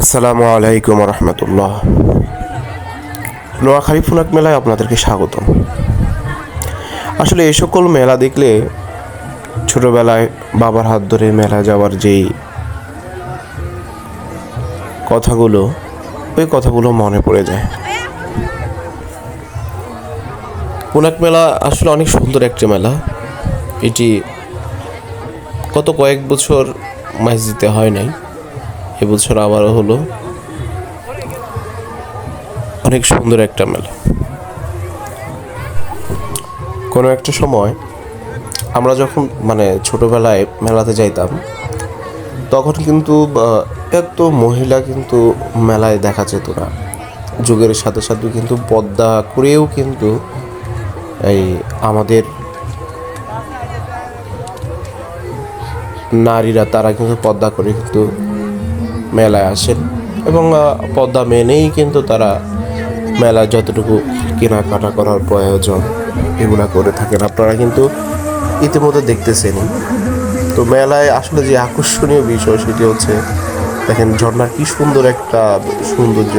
আসসালামু আলাইকুম রহমতুল্লাহ নোয়াখালী ফুনাক মেলায় আপনাদেরকে স্বাগত আসলে এই সকল মেলা দেখলে ছোটবেলায় বাবার হাত ধরে মেলা যাওয়ার যেই কথাগুলো, ওই কথাগুলো মনে পড়ে যায়। পুনাক মেলা আসলে অনেক সুন্দর একটি মেলা। এটি গত কয়েক বছর মসজিদে হয় নাই। এবছর আবারও হলো অনেক সুন্দর একটা মেলা। কোনো একটা সময় আমরা যখন মানে ছোটোবেলায় মেলাতে যাইতাম, তখন কিন্তু এত মহিলা কিন্তু মেলায় দেখা যেত না। যুগের সাথে সাথে কিন্তু পদ্মা করেও কিন্তু এই আমাদের নারীরা, তারা কিন্তু পদ্মা করে কিন্তু মেলায় আসেন এবং পদ্মা মেনেই কিন্তু তারা মেলায় যতটুকু কেনাকাটা করার প্রয়োজন এগুলা করে থাকেন। আপনারা কিন্তু ইতিমধ্যে দেখতেছেনই তো মেলায় আসলে যে আকর্ষণীয় বিষয় সেটি হচ্ছে, দেখেন ঝর্ণার কি সুন্দর একটা সৌন্দর্য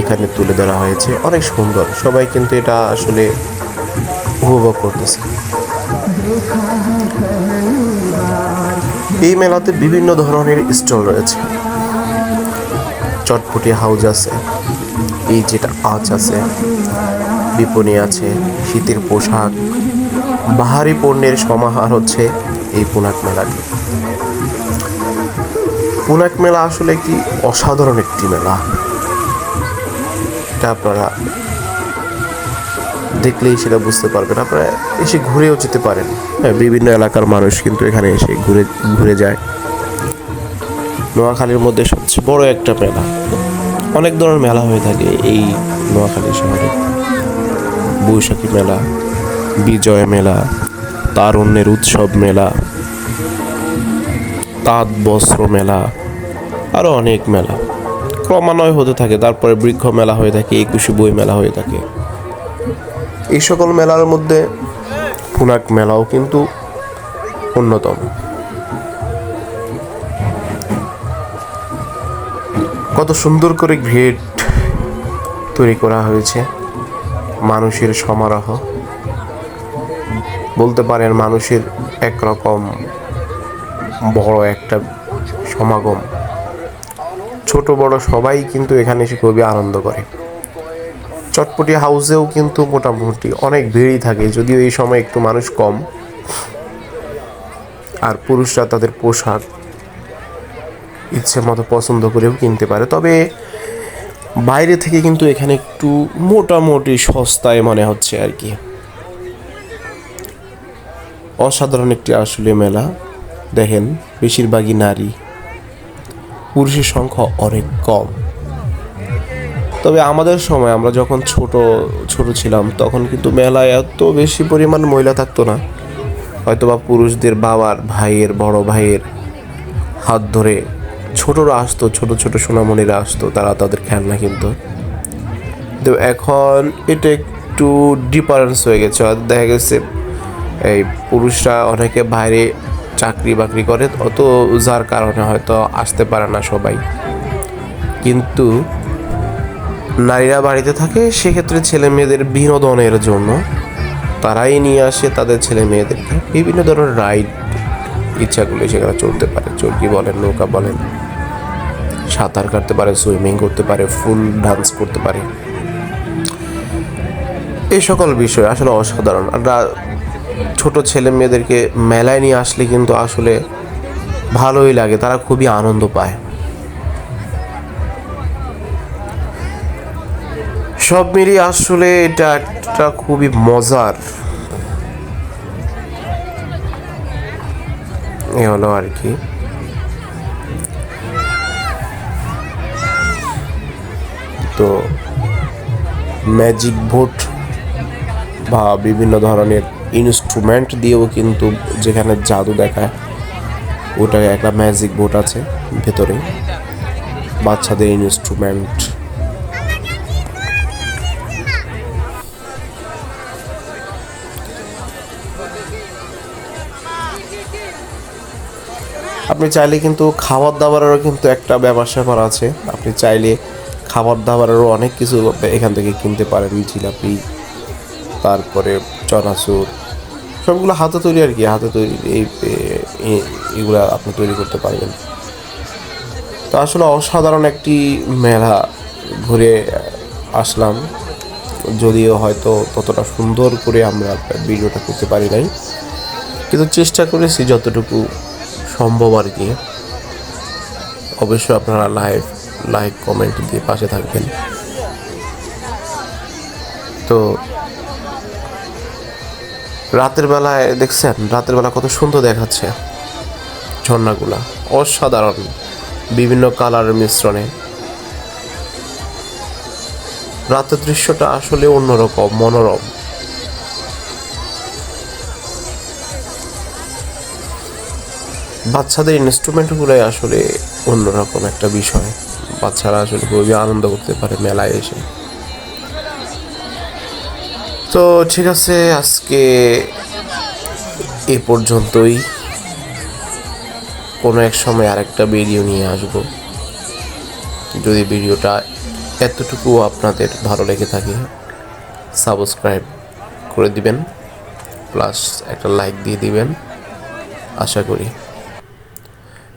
এখানে তুলে ধরা হয়েছে। অনেক সুন্দর। সবাই কিন্তু এটা আসলে উপভোগ করতেছে। এই মেলাতে বিভিন্ন ধরনের স্টল রয়েছে। চটপটি হাউজ আছে, এই যেটা আজ আছে, বিপণী আছে, শীতের পোশাক, বাহারি পণ্যের সমাহার হচ্ছে এই পুনাক মেলাটি। পুনাক মেলা আসলে একটি অসাধারণ একটি মেলা। এটা আপনারা দেখলেই সেটা বুঝতে পারবেন। আপনারা এসে ঘুরেও যেতে পারেন। হ্যাঁ বিভিন্ন এলাকার মানুষ কিন্তু এখানে এসে ঘুরে ঘুরে যায়। নোয়াখালীর মধ্যে সবচেয়ে বড় একটা মেলা। অনেক ধরনের মেলা হয়ে থাকে এই নোয়াখালী শহরে। বৈশাখী মেলা, বিজয় মেলা, তারুণ্যের উৎসব মেলা, তাঁত বস্ত্র মেলা আরও অনেক মেলা। ক্রমান্বয়ে হতে থাকে। তারপরে বৃক্ষ মেলা হয়ে থাকে, একুশে বই মেলা হয়ে থাকে। এই সকল মেলার মধ্যে পুনাক মেলাও কিন্তু অন্যতম। কত সুন্দর করে গ্রেড তৈরি করা হয়েছে, মানুষের সমারোহ। বলতে পারেন মানুষের একরকম বড় একটা সমাগম। ছোট বড় সবাই কিন্তু এখানে এসে খুবই আনন্দ করে। চটপটি হাউসেও কিন্তু মোটামুটি অনেক ভিড়ই থাকে, যদিও এই সময় একটু মানুষ কম। আর পুরুষরা তাদের পোশাক ইচ্ছে মতো পছন্দ করেও কিনতে পারে। তবে বাইরে থেকে কিন্তু এখানে একটু মোটামুটি সস্তায় মনে হচ্ছে আর কি। অসাধারণ একটি আসলে মেলা, দেখেন, বেশিরভাগই নারী। পুরুষের সংখ্যা অনেক কম। তবে আমাদের সময়, আমরা যখন ছোট ছোট ছিলাম, তখন কিন্তু মেলায় এত বেশি পরিমাণ মহিলা থাকতো না। হয়তোবা পুরুষদের বাবার, ভাইয়ের, বড় ভাইয়ের হাত ধরে ছোটরা আসতো, ছোট ছোট সোনামণিরা আসতো, তারা তাদের খেলনা কিনতো। তো এখন এটা একটু ডিফারেন্স হয়ে গেছে। দেখা গেছে, এই পুরুষরা অনেকে বাইরে চাকরি বাকরি করে, অত যার কারণে হয়তো আসতে পারে না সবাই। কিন্তু নারীরা বাড়িতে থাকে, সেক্ষেত্রে ছেলে মেয়েদের বিনোদনের জন্য তারাই নিয়ে আসে তাদের ছেলে মেয়েদেরকে বিভিন্ন ধরনের রাইড ইচ্ছাগুলো সেখানে চলতে পারে। চরকি বলেন, নৌকা বলেন, সাঁতার কাটতে পারে, সুইমিং করতে পারে, ফুল ডান্স করতে পারে। এই সকল বিষয় আসলে অসাধারণ। আর ছোট ছেলে মেয়েদেরকে মেলায় নিয়ে আসলে কিন্তু আসলে ভালোই লাগে, তারা খুবই আনন্দ পায়। সব মিলিয়ে আসলে এটা একটা খুবই মজার। এ হলো আর কি। তো ম্যাজিক ভোট বা বিভিন্ন ধরনের ইনস্ট্রুমেন্ট দিয়েও কিন্তু যেখানে জাদু দেখায় ওটা একটা ম্যাজিক বোট আছে ভেতরে। বাচ্চাদের ইনস্ট্রুমেন্ট আপনি চাইলে কিন্তু খাবার দাবারেরও কিন্তু একটা ব্যবসা করা আছে। আপনি চাইলে খাবার দাবারেরও অনেক কিছু এখান থেকে কিনতে পারেন। জিলাপি, তারপরে চনাচুর, সবগুলো হাতে তৈরি আর কি। হাতে তৈরি এই এগুলা আপনি তৈরি করতে পারবেন। তো আসলে অসাধারণ একটি মেলা ঘুরে আসলাম। যদিও হয়তো ততটা সুন্দর করে আমরা ভিডিওটা করতে পারি নাই। কিন্তু চেষ্টা করেছি যতটুকু সম্ভব আর কি। অবশ্যই আপনারা লাইভ লাইক কমেন্ট দিয়ে পাশে থাকবেন। তো রাতের বেলায় দেখছেন? রাতের বেলা কত সুন্দর দেখাচ্ছে ঝর্ণাগুলা। অসাধারণ। বিভিন্ন কালারের মিশ্রণে। রাতের দৃশ্যটা আসলে অন্যরকম, মনোরম। বাচ্চাদের ইনস্ট্রুমেন্টগুলোই আসলে অন্যরকম একটা বিষয়। বাচ্চারা আসলে খুবই আনন্দ করতে পারে মেলায় এসে। তো ঠিক আছে, আজকে এ পর্যন্তই। কোনো এক সময় আরেকটা ভিডিও নিয়ে আসব। যদি ভিডিওটা এতটুকু আপনাদের ভালো লেগে থাকে সাবস্ক্রাইব করে দিবেন প্লাস একটা লাইক দিয়ে দিবেন। আশা করি